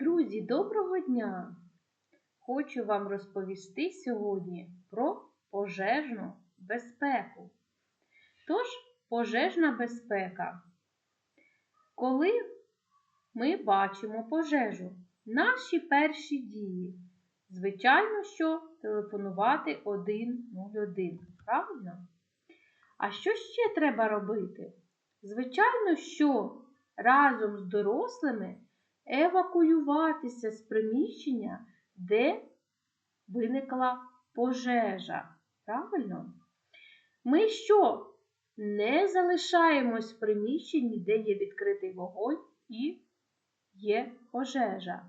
Друзі, доброго дня! Хочу вам розповісти сьогодні про пожежну безпеку. Тож, пожежна безпека. Коли ми бачимо пожежу, наші перші дії. Звичайно, що телефонувати 101. Правильно? А що ще треба робити? Звичайно, що разом з дорослими евакуюватися з приміщення, де виникла пожежа. Правильно? Ми що? Не залишаємось в приміщенні, де є відкритий вогонь і є пожежа.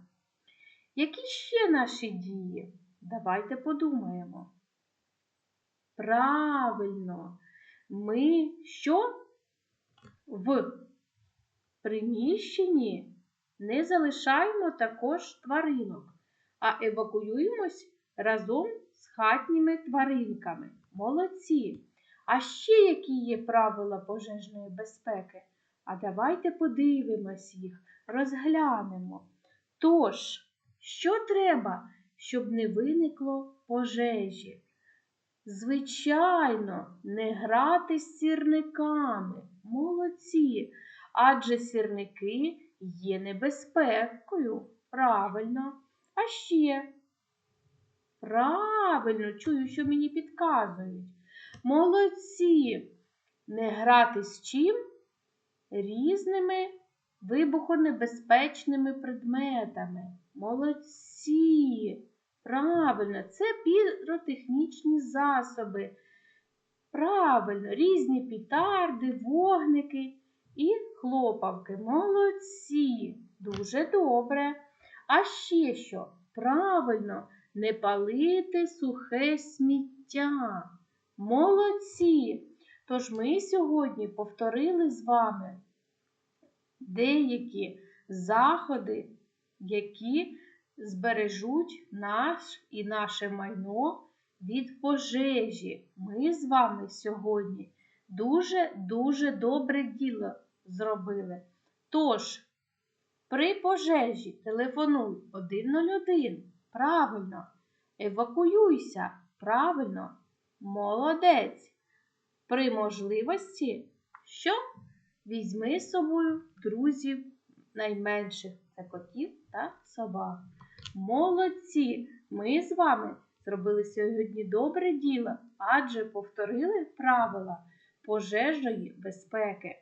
Які ще наші дії? Давайте подумаємо. Правильно, ми що в приміщенні не залишаємо також тваринок, а евакуюємось разом з хатніми тваринками. Молодці! А ще які є правила пожежної безпеки? А давайте подивимось їх, розглянемо. Тож, що треба, щоб не виникло пожежі? Звичайно, не грати з сірниками. Молодці, адже сірники є небезпекою. Правильно. А ще. Правильно, чую, що мені підказують. Молодці. Не грати з чим? Різними вибухонебезпечними предметами. Молодці. Правильно, це піротехнічні засоби. Правильно, різні пітарди, вогники і хлопавки. Молодці, дуже добре. А ще що? Правильно, не палити сухе сміття. Молодці. Тож ми сьогодні повторили з вами деякі заходи, які збережуть наш і наше майно від пожежі. Ми з вами сьогодні дуже-дуже добре діло зробили. Тож, при пожежі телефонуй 101. Правильно, евакуюйся. Правильно, молодець. При можливості, що візьми з собою друзів найменших це котів та собак. Молодці! Ми з вами зробили сьогодні добре діло, адже повторили правила пожежної безпеки.